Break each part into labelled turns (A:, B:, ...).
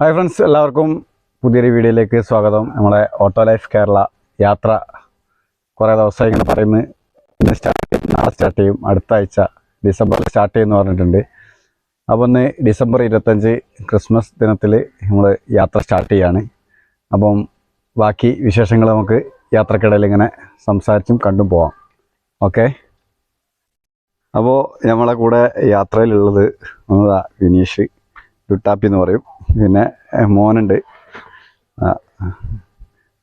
A: Hi friends എല്ലാവർക്കും പുതിയൊരു വീഡിയോയിലേക്ക് സ്വാഗതം. നമ്മളെ ഓട്ടോ ലൈഫ് കേരള യാത്ര കുറേ ദിവസമായി ഇങ്ങനെ പറയുന്നത് ഇന്ന് സ്റ്റാർട്ട് ചെയ്യും നാളെ സ്റ്റാർട്ട് ചെയ്യും. അടുത്ത ആഴ്ച ഡിസംബറിൽ സ്റ്റാർട്ട് ചെയ്യുമെന്ന് പറഞ്ഞിട്ടുണ്ട്. അപ്പോൾ ഒന്ന് ഡിസംബർ ഇരുപത്തഞ്ച് ക്രിസ്മസ് ദിനത്തിൽ നമ്മൾ യാത്ര സ്റ്റാർട്ട് ചെയ്യാണ്. അപ്പം ബാക്കി വിശേഷങ്ങൾ നമുക്ക് യാത്രക്കിടയിൽ ഇങ്ങനെ സംസാരിച്ചും കണ്ടും പോവാം. ഓക്കെ? അപ്പോൾ നമ്മളെ കൂടെ യാത്രയിലുള്ളത് വിനീഷ്. ലുട്ടാപ്പി എന്ന് പറയും. പിന്നെ മോനുണ്ട്.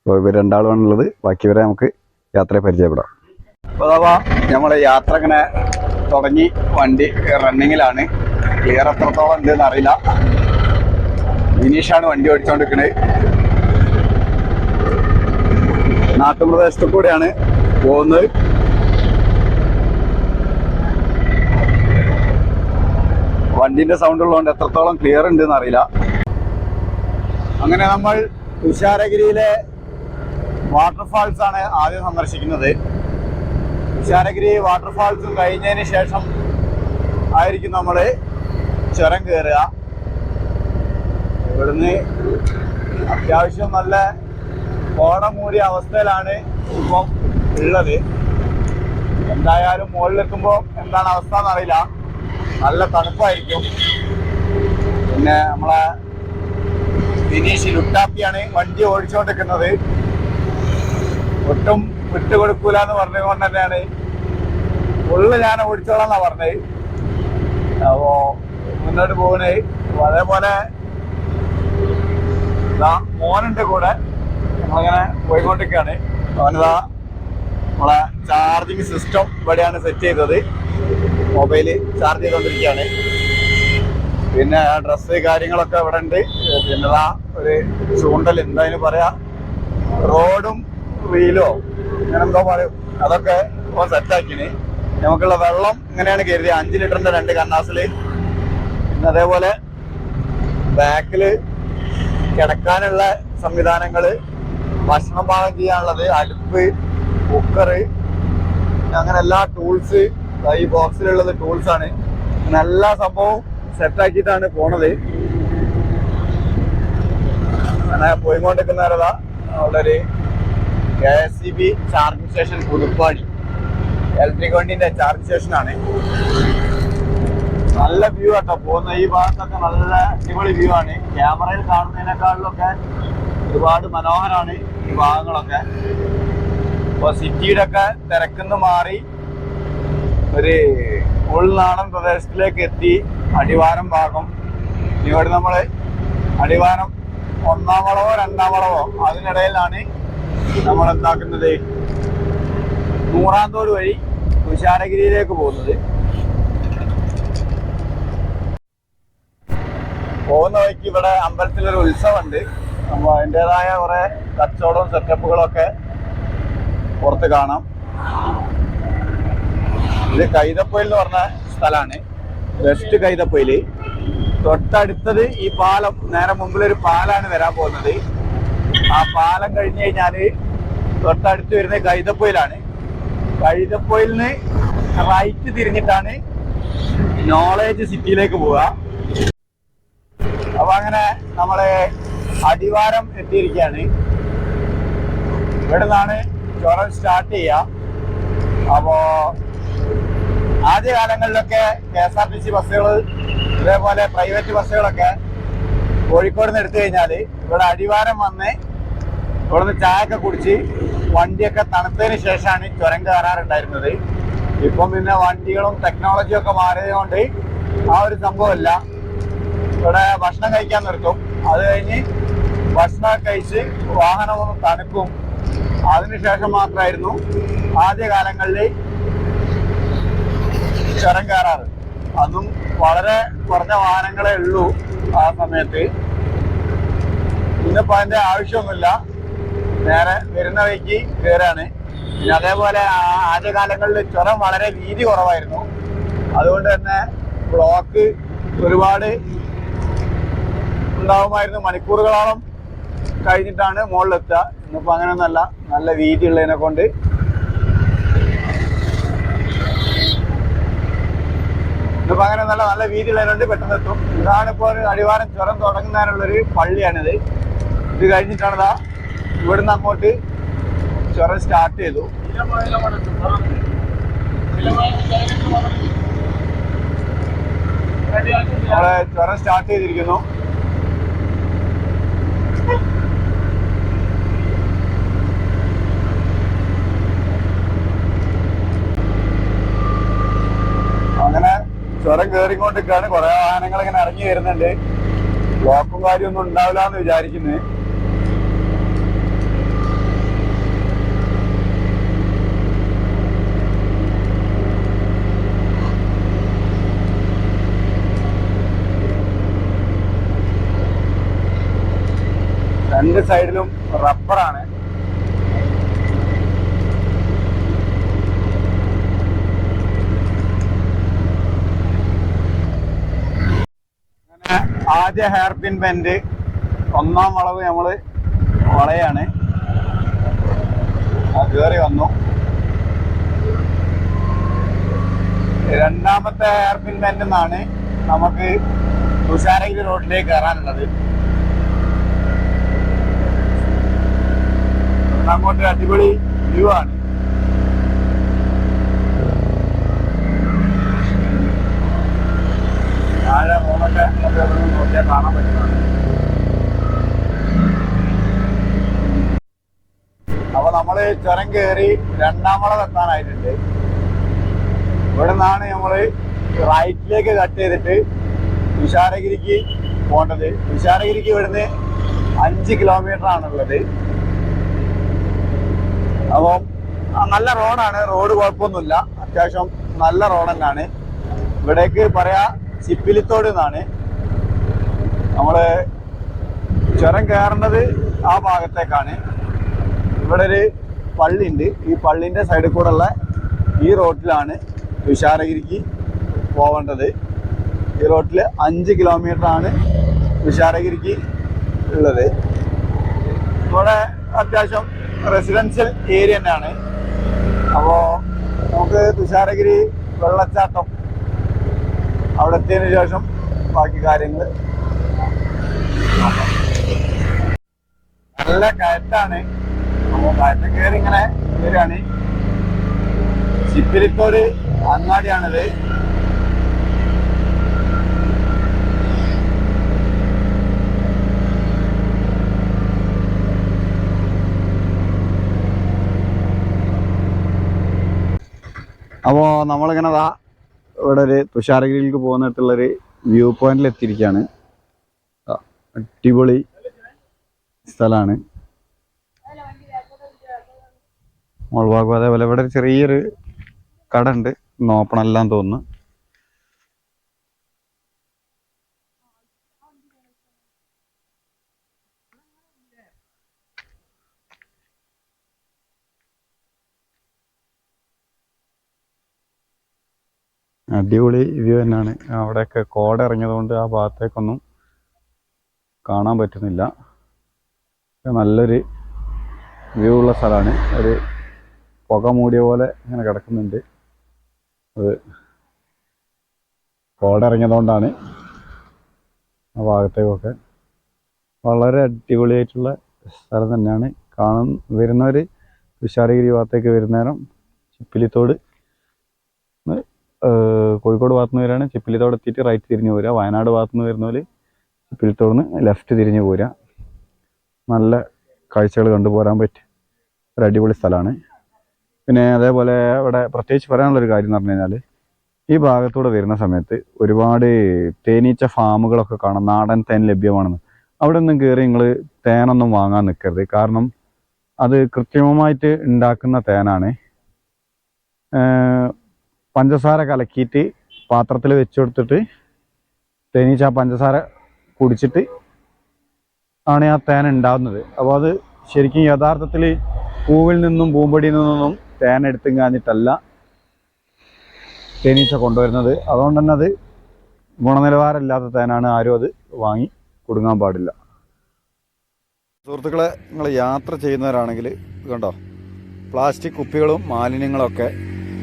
A: ഇവർ രണ്ടാളുമാണുള്ളത്. ബാക്കിയവരെ നമുക്ക് യാത്രയെ പരിചയപ്പെടാം. അപ്പോൾ നമ്മൾ യാത്ര ഇങ്ങനെ തുടങ്ങി. വണ്ടി റണ്ണിങ്ങിലാണ് ക്ലിയർ എത്രത്തോളം ഉണ്ടെന്ന് അറിയില്ല. വിനീഷാണ് വണ്ടി ഓടിച്ചുകൊണ്ടിരിക്കുന്നത് നാട്ടുപ്രദേശത്തു കൂടെയാണ് പോകുന്നത്. വണ്ടിന്റെ സൗണ്ട് ഉള്ളതുകൊണ്ട് എത്രത്തോളം ക്ലിയർ ഉണ്ട് എന്ന് അറിയില്ല. അങ്ങനെ നമ്മൾ തുഷാരഗിരിയിലെ വാട്ടർഫാൾസ് ആണ് ആദ്യം സന്ദർശിക്കുന്നത്. തുഷാരഗിരി വാട്ടർഫാൾസ് കഴിഞ്ഞതിന് ശേഷം ആയിരിക്കും നമ്മൾ ചുരം കയറുക. ഇവിടുന്ന് അത്യാവശ്യം നല്ല കോട മൂടിയ അവസ്ഥയിലാണ് ഇപ്പം ഉള്ളത്. എന്തായാലും മുകളിലെത്തുമ്പോൾ എന്താണ് അവസ്ഥ എന്നറിയില്ല നല്ല തണുപ്പായിരിക്കും. പിന്നെ നമ്മളെ ദിനീഷ് ലുട്ടാപ്പിയാണ് വണ്ടി ഓടിച്ചുകൊണ്ടിരിക്കുന്നത് ഒട്ടും വിട്ടുകൊടുക്കൂല എന്ന് പറഞ്ഞുകൊണ്ട് തന്നെയാണ്. ഉള്ളു ഞാൻ ഓടിച്ചോളാം എന്നാ പറഞ്ഞത് അപ്പോ മുന്നോട്ട് അപ്പൊ അതേപോലെ മോനുണ്ട് കൂടെ. നമ്മളിങ്ങനെ പോയിക്കൊണ്ടിരിക്കുകയാണ്. അവനിതാ നമ്മളെ ചാർജിങ് സിസ്റ്റം ഇവിടെയാണ് സെറ്റ് ചെയ്തത്. മൊബൈൽ ചാർജ് ചെയ്തുകൊണ്ടിരിക്കുകയാണ്. പിന്നെ ആ ഡ്രസ്സ് കാര്യങ്ങളൊക്കെ ഇവിടെ ഉണ്ട്. പിന്നെ ആ ഒരു ചൂണ്ടൽ എന്തായാലും പറയാ? റോഡും വീലോ അങ്ങനെ എന്തോ പറയും. അതൊക്കെ സെറ്റാക്കിന് നമുക്കുള്ള വെള്ളം ഇങ്ങനെയാണ് കരുതിയത് അഞ്ച് ലിറ്ററിന്റെ രണ്ട് കണ്ണാസിൽ. പിന്നെ അതേപോലെ ബാക്കിൽ കിടക്കാനുള്ള സംവിധാനങ്ങൾ ഭക്ഷണം പാകം ചെയ്യാനുള്ളത് അടുപ്പ് കുക്കറ് അങ്ങനെ എല്ലാ ടൂൾസ് ഈ ബോക്സിലുള്ളത് ടൂൾസ് ആണ്. നല്ല സംഭവം സെറ്റ് ആക്കിയിട്ടാണ് പോണത്. അങ്ങനെ പോയിക്കൊണ്ടിരിക്കുന്നവരതാ. അവിടെ K S C B charging station Puthuppadi. Electric വണ്ടിന്റെ ചാർജ് സ്റ്റേഷൻ ആണ്. നല്ല വ്യൂ ആട്ടോ. പോകുന്ന ഈ ഭാഗത്തൊക്കെ നല്ല അടിപൊളി വ്യൂ ആണ്. ക്യാമറയിൽ കാണുന്നതിനേക്കാളിലൊക്കെ ഒരുപാട് മനോഹരമാണ് ഈ ഭാഗങ്ങളൊക്കെ. ഇപ്പൊ സിറ്റിയുടെ ഒക്കെ തിരക്കുന്ന് മാറി. ഒരു ഉൾനാടൻ പ്രദേശത്തിലേക്ക് എത്തി അടിവാരം ഭാഗം. ഇവിടെ നമ്മൾ അടിവാരം ഒന്നാം വളവോ രണ്ടാം വളവോ അതിനിടയിലാണ് നമ്മൾ എന്താക്കുന്നത്? നൂറാന്തോട് വഴി തുഷാരഗിരിയിലേക്ക് പോകുന്നത്. പോകുന്ന വഴിക്ക് ഇവിടെ അമ്പലത്തിലൊരു ഉത്സവമുണ്ട്. അപ്പോൾ അതിന്റെതായ കുറേ കച്ചവടവും സെറ്റപ്പുകളൊക്കെ പുറത്ത് കാണാം. ഇത് കൈതപ്പൊയിൽ എന്ന് പറഞ്ഞ സ്ഥലമാണ് വെസ്റ്റ് കൈതപ്പൊയിൽ. തൊട്ടടുത്തത് ഈ പാലം നേരെ മുമ്പിൽ ഒരു പാലാണ് വരാൻ പോകുന്നത്. ആ പാലം കഴിഞ്ഞു കഴിഞ്ഞാൽ തൊട്ടടുത്ത് വരുന്നത് കൈതപ്പൊയിലാണ്. കൈതപ്പൊയിലിന് റൈറ്റ് തിരിഞ്ഞിട്ടാണ് നോളേജ് സിറ്റിയിലേക്ക് പോവുക. അപ്പൊ അങ്ങനെ നമ്മളെ അടിവാരം എത്തിയിരിക്കുകയാണ്. ഇവിടെ നിന്നാണ് ചുരം സ്റ്റാർട്ട് ചെയ്യുക. അപ്പോ ആദ്യ കാലങ്ങളിലൊക്കെ K S R T C ബസ്സുകൾ ഇതേപോലെ പ്രൈവറ്റ് ബസ്സുകളൊക്കെ കോഴിക്കോട് നിന്ന് എടുത്തു കഴിഞ്ഞാൽ ഇവിടെ അടിവാരം വന്ന് ഇവിടുന്ന് ചായയൊക്കെ കുടിച്ച് വണ്ടിയൊക്കെ തണുത്തതിന് ശേഷമാണ് ചുരം കയറാറുണ്ടായിരുന്നത്. ഇപ്പം പിന്നെ വണ്ടികളും ടെക്നോളജിയും ഒക്കെ മാറിയതുകൊണ്ട് ആ ഒരു സംഭവമല്ല. ഇവിടെ ഭക്ഷണം കഴിക്കാൻ നിർത്തും. അത് കഴിഞ്ഞ് ഭക്ഷണം കഴിച്ച് വാഹനം തണുക്കും. അതിനുശേഷം മാത്രമായിരുന്നു ആദ്യ കാലങ്ങളിൽ ചുരം കയറാറ്. അതും വളരെ കുറഞ്ഞ വാഹനങ്ങളെ ഉള്ളൂ ആ സമയത്ത്. ഇന്നിപ്പോ അതിന്റെ ആവശ്യമൊന്നുമില്ല. നേരെ വരുന്ന വഴിക്ക് കയറാണ് പിന്നെ അതേപോലെ ആദ്യകാലങ്ങളിൽ ചുരം വളരെ വീതി കുറവായിരുന്നു. അതുകൊണ്ട് തന്നെ ബ്ലോക്ക് ഒരുപാട് ഉണ്ടാവുമായിരുന്നു. മണിക്കൂറുകളോളം കഴിഞ്ഞിട്ടാണ് മുകളിലെത്തുക. ഇന്നിപ്പോ അങ്ങനെയൊന്നല്ല നല്ല വീതി ഉള്ളതിനെ കൊണ്ട് നല്ല അങ്ങനെ നല്ല നല്ല വീതിയുള്ളതുകൊണ്ട് പെട്ടെന്ന് എത്തും. ഇതാണ് ഇപ്പോൾ ഒരു അടിവാരം ചുരം തുടങ്ങുന്നതിനുള്ളൊരു പള്ളിയാണിത്. ഇത് കഴിഞ്ഞിട്ടാണ് ഇവിടുന്ന് അങ്ങോട്ട് ചുരം സ്റ്റാർട്ട് ചെയ്തു. നമ്മളെ ചുരം സ്റ്റാർട്ട് ചെയ്തിരിക്കുന്നു അങ്ങനെ ചുരം കയറിക്കൊണ്ടിരിക്കുകയാണ് കുറെ വാഹനങ്ങൾ ഇങ്ങനെ ഇറങ്ങി വരുന്നുണ്ട്. ബ്ലോക്കും കാര്യമൊന്നും ഉണ്ടാവില്ല എന്ന് വിചാരിക്കുന്നത് രണ്ട് സൈഡിലും റബ്ബറാണ് അങ്ങനെ ആദ്യ ഹെയർ പിൻ ബെൻഡ് ഒന്നാം വളവ് നമ്മൾ വളയാണ്. കയറി വന്നു. രണ്ടാമത്തെ ഹെയർ പിൻ ബെൻഡ് നിന്നാണ് നമുക്ക് തുഷാരഗിരി റോഡിലേക്ക് കയറാനുള്ളത്. അങ്ങോട്ട് അടിപൊളി വ്യൂ ആണ്. റോഡൊക്കെ നമുക്ക് നോക്കിയാൽ കാണാൻ പറ്റുന്നതാണ് അപ്പൊ നമ്മൾ ചുരം കയറി രണ്ടാം വളം എത്താനായിട്ടുണ്ട്. ഇവിടെ നിന്നാണ് നമ്മൾ റൈറ്റിലേക്ക് കട്ട് ചെയ്തിട്ട് വിശാലഗിരിക്ക് പോകേണ്ടത്. വിശാലഗിരിക്ക് ഇവിടുന്ന് അഞ്ച് കിലോമീറ്റർ ആണുള്ളത് അപ്പം നല്ല റോഡാണ് റോഡ് കുഴപ്പമൊന്നുമില്ല. അത്യാവശ്യം നല്ല റോഡ് തന്നെയാണ്. ഇവിടേക്ക് പറയാ ചിപ്പിലിത്തോട് നിന്നാണ് നമ്മൾ ചുരം കയറേണ്ടത് ആ ഭാഗത്തേക്കാണ്. ഇവിടെ ഒരു പള്ളിയുണ്ട്. ഈ പള്ളിന്റെ സൈഡിൽ കൂടെ ഉള്ള ഈ റോട്ടിലാണ് വിശാലഗിരിക്ക് പോവേണ്ടത്. ഈ റോട്ടിൽ അഞ്ച് ആണ് വിശാലഗിരിക്ക് ഉള്ളത്. ഇവിടെ അത്യാവശ്യം റെസിഡൻഷ്യൽ ഏരിയ തന്നെയാണ്. അപ്പോൾ നമുക്ക് തുഷാരഗിരി വെള്ളച്ചാട്ടം അവിടെ എത്തിയതിന് ശേഷം ബാക്കി കാര്യങ്ങൾ നല്ല കയറ്റാണ്. കയറ്റം കയറി ഇങ്ങനെ കയറിയാണ് ചിപ്പിലിത്തോട് അങ്ങാടിയാണിത്. അപ്പോൾ നമ്മളിങ്ങനെ ഇവിടെ ഒരു തുഷാരഗിരിയിലേക്ക് പോകുന്നിടത്തുള്ളൊരു വ്യൂ പോയിന്റിൽ എത്തിയിരിക്കുകയാണ് അടിപൊളി സ്ഥലമാണ് മുൾഭാഗം അതേപോലെ ഇവിടെ ഒരു ചെറിയൊരു കട ഉണ്ട്. ഇന്ന് ഓപ്പൺ അല്ലാന്ന് തോന്നുന്നു. അടിപൊളി വ്യൂ തന്നെയാണ്. അവിടെയൊക്കെ കോട ഇറങ്ങിയതുകൊണ്ട് ആ ഭാഗത്തേക്കൊന്നും കാണാൻ പറ്റുന്നില്ല. നല്ലൊരു വ്യൂ ഉള്ള സ്ഥലമാണ്. ഒരു പുക മൂടിയ പോലെ ഇങ്ങനെ കിടക്കുന്നുണ്ട്. അത് കോട ഇറങ്ങിയതുകൊണ്ടാണ് ആ ഭാഗത്തേക്കൊക്കെ വളരെ അടിപൊളിയായിട്ടുള്ള സ്ഥലം തന്നെയാണ്. കാണുന്ന വരുന്നവർ തുഷാരഗിരി ഭാഗത്തേക്ക് വരുന്നേരം ചിപ്പിലിത്തോട് കോഴിക്കോട് ഭാഗത്തുനിന്ന് വരികയാണ്. ചിപ്പിലിത്തോട് എത്തിയിട്ട് റൈറ്റ് തിരിഞ്ഞ് പോരുക. വയനാട് ഭാഗത്തുനിന്ന് വരുന്നവർ ചിപ്പിലിത്തോട് നിന്ന് ലെഫ്റ്റ് തിരിഞ്ഞ് പോരുക. നല്ല കാഴ്ചകൾ കണ്ടുപോരാൻ പറ്റും ഒരു അടിപൊളി സ്ഥലമാണ്. പിന്നെ അതേപോലെ ഇവിടെ പ്രത്യേകിച്ച് പറയാനുള്ളൊരു കാര്യം എന്ന് പറഞ്ഞു കഴിഞ്ഞാൽ ഈ ഭാഗത്തൂടെ വരുന്ന സമയത്ത് ഒരുപാട് തേനീച്ച ഫാമുകളൊക്കെ കാണാം. നാടൻ തേൻ ലഭ്യമാണെന്ന്. അവിടെ ഒന്നും കയറി നിങ്ങൾ തേനൊന്നും വാങ്ങാൻ നിൽക്കരുത് കാരണം അത് കൃത്രിമമായിട്ട് ഉണ്ടാക്കുന്ന തേനാണ്. പഞ്ചസാര കലക്കിയിട്ട് പാത്രത്തിൽ വെച്ച് കൊടുത്തിട്ട് തേനീച്ച ആ പഞ്ചസാര കുടിച്ചിട്ട് ആണ് ആ തേൻ ഉണ്ടാകുന്നത് അപ്പോൾ അത് ശരിക്കും യഥാർത്ഥത്തിൽ പൂവിൽ നിന്നും പൂമ്പടിയിൽ നിന്നും തേൻ എടുത്തും കാഞ്ഞിട്ടല്ല തേനീച്ച കൊണ്ടുവരുന്നത്. അതുകൊണ്ട് തന്നെ അത് ഗുണനിലവാരമില്ലാത്ത തേനാണ് ആരും അത് വാങ്ങി കൊടുങ്ങാൻ പാടില്ല. സുഹൃത്തുക്കളെ നിങ്ങൾ യാത്ര ചെയ്യുന്നവരാണെങ്കിൽ കണ്ടോ? പ്ലാസ്റ്റിക് കുപ്പികളും മാലിന്യങ്ങളൊക്കെ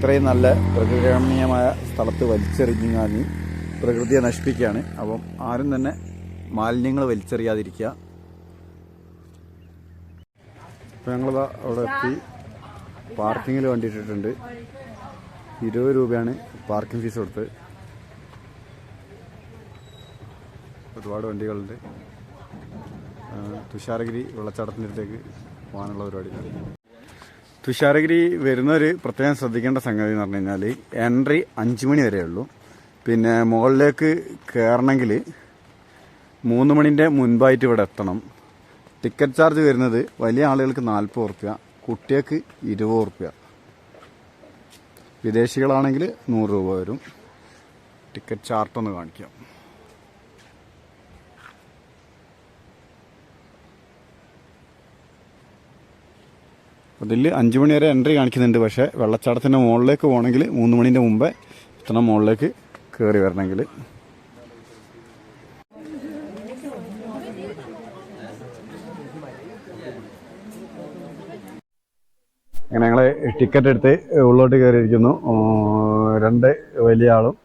A: ഇത്രയും നല്ല പ്രകൃതിരമണീയമായ സ്ഥലത്ത് വലിച്ചെറിഞ്ഞാൽ പ്രകൃതിയെ നശിപ്പിക്കുകയാണ്. അപ്പം ആരും തന്നെ മാലിന്യങ്ങൾ വലിച്ചെറിയാതിരിക്കുക. ഇപ്പം ഞങ്ങളിതാ അവിടെ എത്തി. പാർക്കിങ്ങിൽ വണ്ടി ഇരുപത് രൂപയാണ് പാർക്കിംഗ് ഫീസ് കൊടുത്ത്. ഒരുപാട് വണ്ടികളുണ്ട്. തുഷാരഗിരി വെള്ളച്ചാട്ടത്തിന്റെ അടുത്തേക്ക് പോകാനുള്ള പരിപാടിയിലാണ് തുഷാരഗിരി വരുന്ന ഒരു പ്രത്യേകം ശ്രദ്ധിക്കേണ്ട സംഗതി എന്ന് പറഞ്ഞു കഴിഞ്ഞാൽ എൻട്രി അഞ്ച് മണി വരെ ഉള്ളൂ. പിന്നെ മുകളിലേക്ക് കയറണമെങ്കിൽ മൂന്ന് മണിന്റെ മുൻപായിട്ട് ഇവിടെ എത്തണം. ടിക്കറ്റ് ചാർജ് വരുന്നത് വലിയ ആളുകൾക്ക് നാൽപ്പത് ഉറുപ്പ്യ കുട്ടികൾക്ക് ഇരുപത് ഉറുപ്പ്യ. വിദേശികളാണെങ്കിൽ നൂറ് രൂപ വരും. ടിക്കറ്റ് ചാർട്ടൊന്ന് കാണിക്കാം. അതിൽ അഞ്ച് മണി വരെ എൻട്രി കാണിക്കുന്നുണ്ട്. പക്ഷേ വെള്ളച്ചാട്ടത്തിന്റെ മുകളിലേക്ക് പോകണമെങ്കിൽ മൂന്ന് മണിന്റെ മുമ്പേ ഇത്തരം മുകളിലേക്ക് കയറി വരണമെങ്കിൽ. അങ്ങനെ ഞങ്ങൾ ടിക്കറ്റ് എടുത്ത് ഉള്ളോട്ട് കയറിയിരിക്കുന്നു. രണ്ട് വലിയ ആളും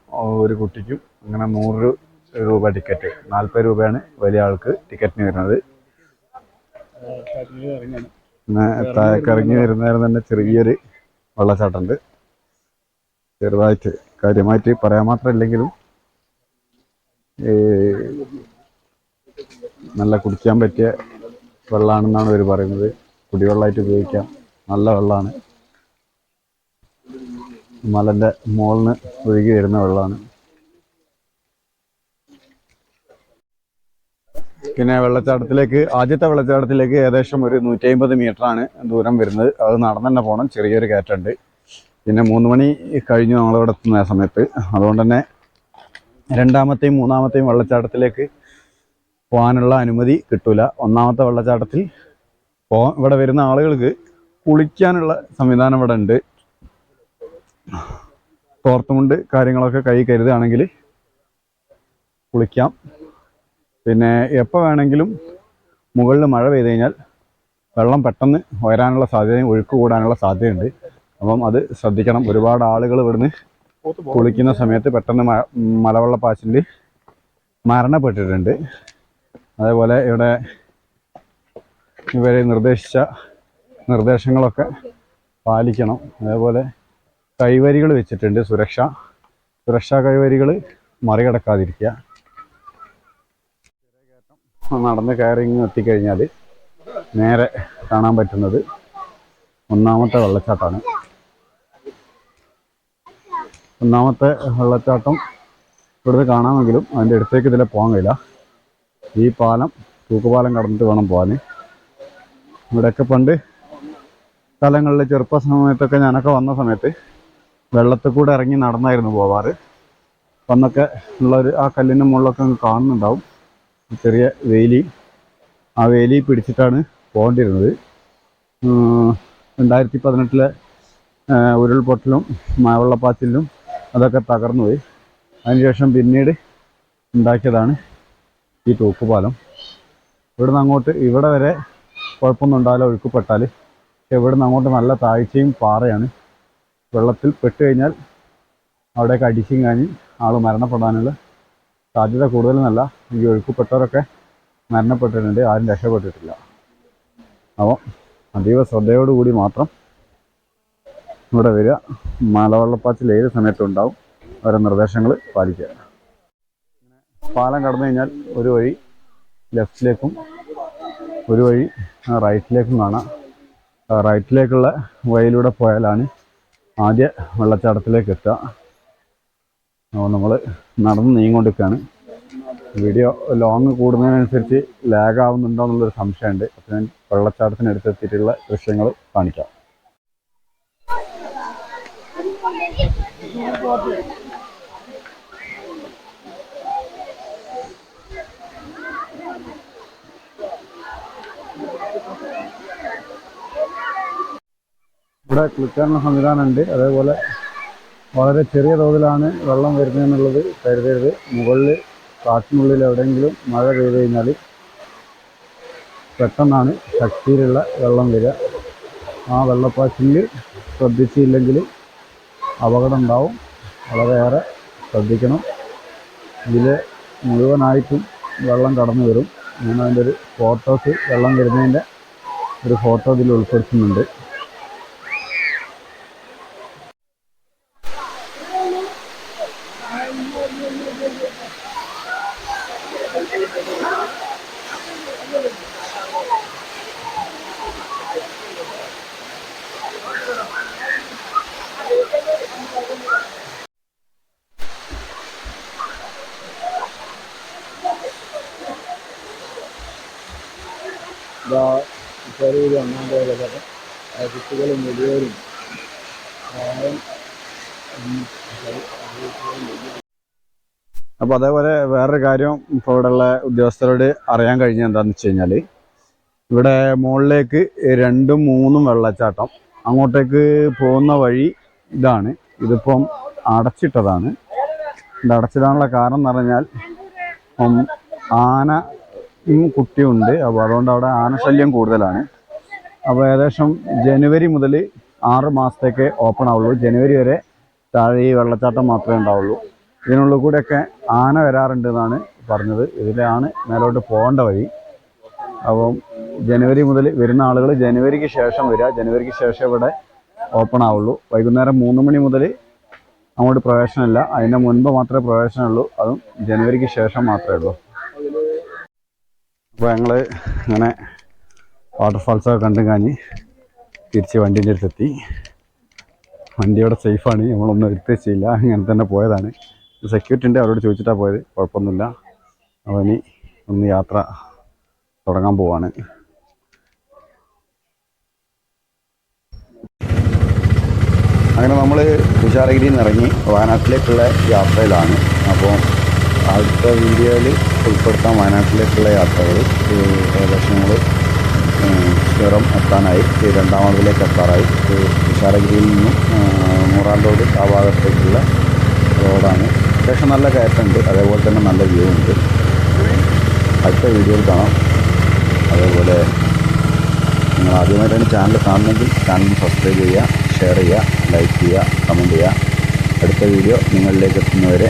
A: ഒരു കുട്ടിക്കും അങ്ങനെ നൂറ് രൂപ ടിക്കറ്റ്. നാൽപ്പത് രൂപയാണ് വലിയ ആൾക്ക് ടിക്കറ്റിന് വരുന്നത്. പിന്നെ താഴേക്കിറങ്ങി വരുന്നേരം തന്നെ ചെറിയൊരു വെള്ളച്ചാട്ടമുണ്ട്. ചെറുതായിട്ട് കാര്യമായിട്ട് പറയാൻ മാത്രമില്ലെങ്കിലും നല്ല കുടിക്കാൻ പറ്റിയ വെള്ളമാണെന്നാണ് ഇവർ പറയുന്നത്. കുടിവെള്ളമായിട്ട് ഉപയോഗിക്കാം. നല്ല വെള്ളമാണ്. മലന്റെ മുകളിൽ നിന്ന് ഒഴുകി വരുന്ന വെള്ളമാണ്. പിന്നെ വെള്ളച്ചാട്ടത്തിലേക്ക് ആദ്യത്തെ വെള്ളച്ചാട്ടത്തിലേക്ക് ഏകദേശം ഒരു നൂറ്റി അമ്പത് ആണ് ദൂരം വരുന്നത്. അത് നടന്നു തന്നെ പോകണം ചെറിയൊരു കയറ്റുണ്ട് പിന്നെ മൂന്ന് മണി കഴിഞ്ഞു നമ്മളിവിടെ എത്തുന്ന സമയത്ത്. അതുകൊണ്ട് തന്നെ രണ്ടാമത്തെയും മൂന്നാമത്തെയും വെള്ളച്ചാട്ടത്തിലേക്ക് പോകാനുള്ള അനുമതി കിട്ടൂല. ഒന്നാമത്തെ വെള്ളച്ചാട്ടത്തിൽ പോ ഇവിടെ വരുന്ന ആളുകൾക്ക് കുളിക്കാനുള്ള സംവിധാനം ഇവിടെ ഉണ്ട്. തോർത്തുമുണ്ട് കാര്യങ്ങളൊക്കെ കൈ കരുതുകയാണെങ്കിൽ കുളിക്കാം. പിന്നെ എപ്പോൾ വേണമെങ്കിലും മുകളിൽ മഴ പെയ്ത് കഴിഞ്ഞാൽ വെള്ളം പെട്ടെന്ന് ഉയരാനുള്ള സാധ്യതയും ഒഴുക്ക് കൂടാനുള്ള സാധ്യതയുണ്ട്. അപ്പം അത് ശ്രദ്ധിക്കണം. ഒരുപാട് ആളുകൾ ഇവിടുന്ന് കുളിക്കുന്ന സമയത്ത് പെട്ടെന്ന് മലവെള്ളപ്പാച്ചിൽ മരണപ്പെട്ടിട്ടുണ്ട്. അതേപോലെ ഇവിടെ ഇവർ നിർദ്ദേശിച്ച നിർദ്ദേശങ്ങളൊക്കെ പാലിക്കണം. അതേപോലെ കൈവരികൾ വെച്ചിട്ടുണ്ട് സുരക്ഷ. സുരക്ഷാ കൈവരികൾ മറികടക്കാതിരിക്കുക. നടന്ന് കയറി ഇങ്ങ് എത്തിക്കഴിഞ്ഞാൽ നേരെ കാണാൻ പറ്റുന്നത് ഒന്നാമത്തെ വെള്ളച്ചാട്ടമാണ്. ഒന്നാമത്തെ വെള്ളച്ചാട്ടം ഇവിടുന്ന് കാണാമെങ്കിലും അതിന്റെ അടുത്തേക്ക് ഇതിലെ പോകാൻ കഴിയില്ല. ഈ പാലം തൂക്കുപാലം കടന്നിട്ട് വേണം പോകാൻ ഇവിടെയൊക്കെ പണ്ട് സ്ഥലങ്ങളിൽ ചെറുപ്പ സമയത്തൊക്കെ ഞാനൊക്കെ വന്ന സമയത്ത് വെള്ളത്തിൽ കൂടെ ഇറങ്ങി നടന്നായിരുന്നു പോവാറ്. അന്നൊക്കെ ഉള്ളൊരു ആ കല്ലിന്റെ മുകളിലൊക്കെ കാണുന്നുണ്ടാവും. ചെറിയ വേലി. ആ വേലി പിടിച്ചിട്ടാണ് പോകേണ്ടിരുന്നത് ഉം, രണ്ടായിരത്തി പതിനെട്ടിലെ ഉരുൾപൊട്ടലും മഴവെള്ളപ്പാച്ചിലും അതൊക്കെ തകർന്നുപോയി. അതിനുശേഷം പിന്നീട് ഉണ്ടാക്കിയതാണ് ഈ തൂക്കുപാലം ഇവിടുന്ന് അങ്ങോട്ട് ഇവിടെ വരെ കുഴപ്പമൊന്നും ഉണ്ടാവില്ല ഒഴുക്കപ്പെട്ടാൽ പക്ഷെ ഇവിടുന്ന് അങ്ങോട്ട് നല്ല താഴ്ചയും പാറയാണ്. വെള്ളത്തിൽ പെട്ട് കഴിഞ്ഞാൽ അവിടേക്ക് അടിച്ചും കഴിഞ്ഞ് ആൾ മരണപ്പെടാനുള്ള സാധ്യത കൂടുതലെന്നല്ല. ഈ ഒഴുക്കപ്പെട്ടവരൊക്കെ മരണപ്പെട്ടിട്ടുണ്ട്. ആരും രക്ഷപ്പെട്ടിട്ടില്ല. അപ്പോൾ അതീവ ശ്രദ്ധയോടുകൂടി മാത്രം ഇവിടെ വരിക. മലവെള്ളപ്പാച്ചിൽ ഏത് സമയത്തും ഉണ്ടാവും. ഓരോ നിർദ്ദേശങ്ങൾ പാലിക്കുക. പാലം കടന്നു കഴിഞ്ഞാൽ ഒരു വഴി ലെഫ്റ്റിലേക്കും ഒരു വഴി റൈറ്റിലേക്കും കാണാം. റൈറ്റിലേക്കുള്ള വഴിയിലൂടെ പോയാലാണ് ആദ്യ വെള്ളച്ചാട്ടത്തിലേക്ക് എത്തുക. അപ്പോൾ നമ്മൾ നടന്ന് നീങ്ങിക്കൊണ്ടിരിക്കുകയാണ്. വീഡിയോ ലോങ് കൂടുന്നതിനനുസരിച്ച് ലാഗ് ആവുന്നുണ്ടോ എന്നുള്ളൊരു സംശയമുണ്ട്. അപ്പോൾ ഞാൻ വെള്ളച്ചാട്ടത്തിനടുത്ത് എത്തിയിട്ടുള്ള ദൃശ്യങ്ങൾ കാണിക്കാം. ഇവിടെ കുളിക്കാനുള്ള സംവിധാനമുണ്ട് അതേപോലെ വളരെ ചെറിയ തോതിലാണ് വെള്ളം വരുന്നതെന്നുള്ളത് കരുതരുത്. മുകളിൽ കാട്ടിനുള്ളിൽ എവിടെയെങ്കിലും മഴ പെയ്തു കഴിഞ്ഞാൽ പെട്ടെന്നാണ് ശക്തിയിലുള്ള വെള്ളം വരിക. ആ വെള്ളപ്പാച്ചിൽ ശ്രദ്ധിച്ചില്ലെങ്കിൽ അപകടം ഉണ്ടാവും വളരെയേറെ ശ്രദ്ധിക്കണം. ഇതിൽ മുഴുവനായിട്ടും വെള്ളം കടന്നു വരും. ഞാൻ അതിന്റെ ഒരു ഫോട്ടോസ് വെള്ളം വരുന്നതിന്റെ ഒരു ഫോട്ടോ ഇതിൽ ഉൾപ്പെടുത്തുന്നുണ്ട്. കുട്ടികളും വലിയവരും അപ്പോൾ അതേപോലെ വേറൊരു കാര്യം ഇപ്പോൾ ഇവിടെയുള്ള ഉദ്യോഗസ്ഥരോട് അറിയാൻ കഴിഞ്ഞ എന്താണെന്ന് വെച്ച് കഴിഞ്ഞാൽ ഇവിടെ മുകളിലേക്ക് രണ്ടും മൂന്നും വെള്ളച്ചാട്ടം. അങ്ങോട്ടേക്ക് പോകുന്ന വഴി ഇതാണ്. ഇതിപ്പം അടച്ചിട്ടതാണ്. ഇത് അടച്ചിടാനുള്ള കാരണം എന്ന് പറഞ്ഞാൽ ഉം, ആനയും കുട്ടിയുണ്ട്. അപ്പോൾ അതുകൊണ്ട് അവിടെ ആനശല്യം കൂടുതലാണ്. അപ്പോൾ ഏകദേശം ജനുവരി മുതൽ ആറ് മാസത്തേക്ക് ഓപ്പൺ ആവുള്ളൂ. ജനുവരി വരെ താഴെ ഈ വെള്ളച്ചാട്ടം മാത്രമേ ഉണ്ടാവുള്ളൂ. ഇതിനുള്ളിൽ കൂടെയൊക്കെ ആന വരാറുണ്ട് എന്നാണ് പറഞ്ഞത്. ഇതിലാണ് മേലോട്ട് പോകേണ്ട വഴി. അപ്പം ജനുവരി മുതൽ വരുന്ന ആളുകൾ ജനുവരിക്ക് ശേഷം വരിക. ജനുവരിക്ക് ശേഷം ഇവിടെ ഓപ്പൺ ആവുള്ളൂ. വൈകുന്നേരം മൂന്ന് മണി മുതൽ അങ്ങോട്ട് പ്രവേശനമില്ല. അതിന്റെ മുൻപ് മാത്രമേ പ്രവേശനമുള്ളൂ. അതും ജനുവരിക്ക് ശേഷം മാത്രമേ ഉള്ളൂ. അപ്പോൾ ഞങ്ങൾ അങ്ങനെ വാട്ടർഫാൾസൊക്കെ കണ്ടും കാഞ്ഞ് തിരിച്ച് വണ്ടീന്റെ അടുത്തെത്തി. വണ്ടി അവിടെ സേഫാണ് നമ്മളൊന്നും എടുത്ത് വെച്ചില്ല അങ്ങനെ തന്നെ പോയതാണ്. സെക്യൂരിറ്റി ഉണ്ട് അവരോട് ചോദിച്ചിട്ടാണ് പോയത്. കുഴപ്പമൊന്നുമില്ല. അപ്പോൾ ഇനി ഒന്ന് യാത്ര തുടങ്ങാൻ പോവാണ്. അങ്ങനെ നമ്മൾ തുഷാരഗിരിയിൽ നിന്ന് ഇറങ്ങി വയനാട്ടിലേക്കുള്ള യാത്രയിലാണ്. അപ്പോൾ അടുത്ത വീഡിയോയിൽ ഉൾപ്പെടുത്താൻ വയനാട്ടിലേക്കുള്ള യാത്രകൾ ഏകദേശം നമ്മൾ ചുരം എത്താനായി രണ്ടാമതിലേക്ക് എത്താറായി. വിശാലഗിരിയിൽ നിന്നും മൂറാൻ റോഡ് ആ ഭാഗത്തേക്കുള്ള റോഡാണ്. അത്യാവശ്യം നല്ല കയറ്റമുണ്ട് അതേപോലെ തന്നെ നല്ല വ്യൂ ഉണ്ട് അടുത്ത വീഡിയോയിൽ കാണാം. അതേപോലെ നിങ്ങൾ ആദ്യമായിട്ടാണ് ചാനൽ കാണുന്നെങ്കിൽ ചാനൽ സബ്സ്ക്രൈബ് ചെയ്യുക ഷെയർ ചെയ്യുക ലൈക്ക് ചെയ്യുക കമന്റ് ചെയ്യുക. അടുത്ത വീഡിയോ നിങ്ങളിലേക്ക് എത്തുന്നവരെ